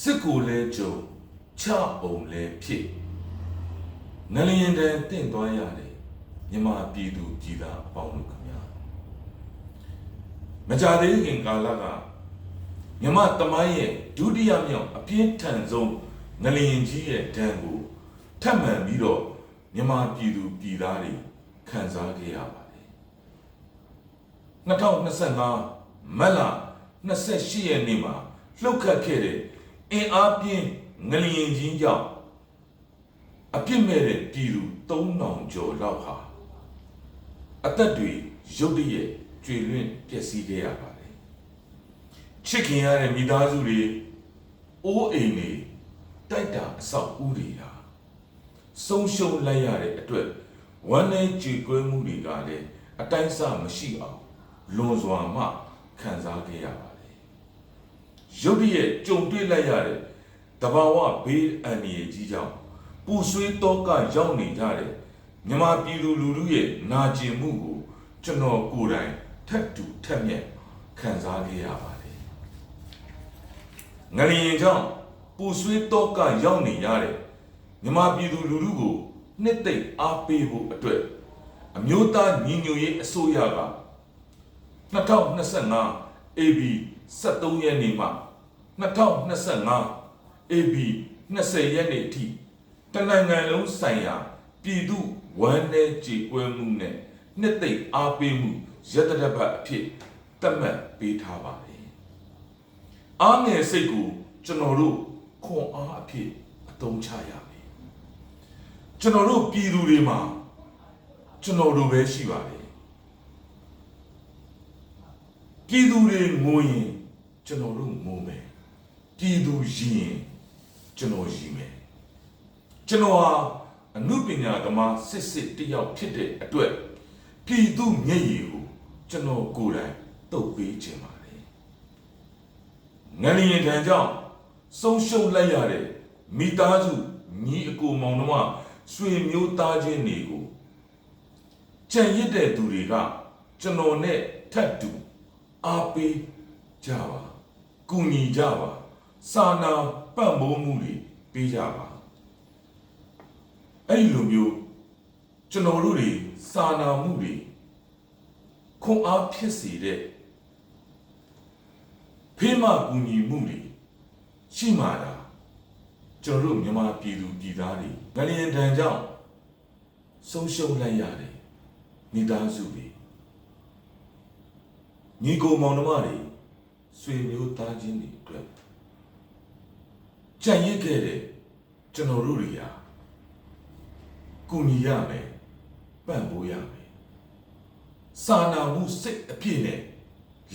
စစ်ကိုလဲကြုံချအောင်လဲဖြစ်ငလျင်တန်တင့်သွားရတယ်မြမပြည်သူပြည်သားအပေါင်းတို့ခင်ဗျာမကြသေးခင်ကာလကမြမတမိုင်းရဲ့ဒုတိယမြောက်အပြင်းထန်ဆုံးငလျင်ကြီးရဲ့ဒဏ်ကိုထပ်မံပြီးတော့မြမပြည်သူပြည်သားတွေခံစားခဲ့ရပါတယ်2025မတ်လ28ရက်နေ့မှာလှုပ်ခတ်ခဲ့တဲ့ အင်အားပြင်းငလျင်ကြီးကြောင့်အပြစ်မဲ့တဲ့ပြည်သူ3000ကျော်လောက်ဟာအသက်တွေရုတ်တရက်ကျွေလွင့်ပျက်စီးခဲ့ရပါတယ်ချစ်ခင်ရတဲ့မိသားစုတွေအိုးအိမ်တွေတိုက်တာအဆောက်အဦတွေဟာဆုံးရှုံးလိုက်ရတဲ့အတွက်ဝမ်းနည်းကြေကွဲမှုတွေကလည်းအတိုင်းအဆမရှိအောင်လွန်စွာမှခံစားခဲ့ရပါတယ် ရုတ်တရက်ကြုံတွေ့လိုက်ရတဲ့တဘာဝဘေးအန္တရာယ်ကြီးကြောင့်ပူဆွေးတော့ကရောက်နေကြတဲ့မြမပြည်သူလူထုရဲ့နာကျင်မှုကိုကျွန်တော်ကိုယ်တိုင်ထက်တူထက်မြက်ခံစားခဲ့ရပါတယ်ငလျင်ကြောင့်ပူဆွေးတော့ကရောက်နေရတဲ့မြမပြည်သူလူထုကိုနှစ်သိမ့်အားပေးဖို့အတွက်အမျိုးသားညီညွတ်ရေးအစိုးရက2025 AB 73ရက်နေ့မှ 2025 AB 20ရက်နေ့အထိတနိုင်ငံလုံးဆိုင်ရာပြည်သူဝမ်းနည်းကြေကွဲမှုနဲ့နှစ်သိမ့်အားပေးမှုရတရပတ်အဖြစ်သတ်မှတ်ပေးထားပါတယ်။အားငယ်စိတ်ကိုကျွန်တော်တို့ခွန်အားအဖြစ်အသုံးချရမယ်။ကျွန်တော်တို့ပြည်သူတွေမှာကျွန်တော်တို့ပဲရှိပါတယ်။ပြည်သူတွေငိုရင်ကျွန်တော်တို့ငိုမယ် ပြည်သူရည်ရင်ကျွန်တော်ရည်မယ်ကျွန်တော်ဟာအမှုပညာသမားစစ်စစ်တယောက်ဖြစ်တဲ့အတွက်ပြည်သူမျက်ရည်ကိုကျွန်တော်ကိုယ်တိုင်တုပ်ပေးခြင်းပါတယ်ငလျင်တန်ကြောင့်ဆုံးရှုံးလိုက်ရတဲ့မိသားစုညီအကိုမောင်နှမဆွေမျိုးသားချင်းတွေကိုကြံရစ်တဲ့သူတွေကကျွန်တော်နဲ့ထပ်တူအားပေးကြပါကူညီကြပါ စာနာပံ့ပိုးမှုတွေပေးကြပါအဲ့ဒီလိုမျိုးကျွန်တော်တို့တွေစာနာမှုတွေခွန်အားဖြစ်စေတဲ့ဖေးမကူညီမှုတွေရှိမှတာကျွန်တော်တို့မြန်မာပြည်သူပြည်သားတွေငလျင်တန်ကြောင့်ဆုံးရှုံးလိုက်ရတယ်မိသားစုတွေညီကိုမောင်နှမတွေဆွေမျိုးသားချင်းတွေအတွက် ကြံ့ရစ်ခဲ့တဲ့ကျွန်တော်တို့တွေဟာကူညီရမယ်ပံ့ပိုးရမယ်စာနာမှုစိတ်အပြည့်နဲ့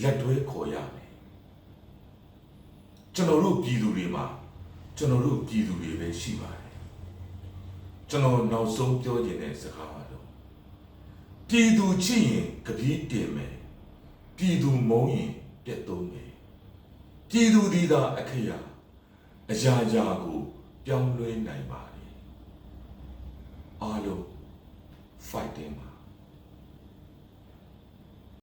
လက်တွဲခေါ်ရမယ်ကျွန်တော်တို့ပြည်သူတွေမှာကျွန်တော်တို့ပြည်သူတွေပဲရှိပါတယ်ကျွန်တော်နောက်ဆုံးပြောချင်တဲ့စကားကတော့ပြည်သူချစ်ရင်ကပီးတင်မယ်ပြည်သူမုန်းရင်ပြတ်သုံးမယ်ပြည်သူဒီသာအခရာ အရာရာကိုပြောင်းလဲနိုင်ပါတယ်အားလုံး fighting ပါ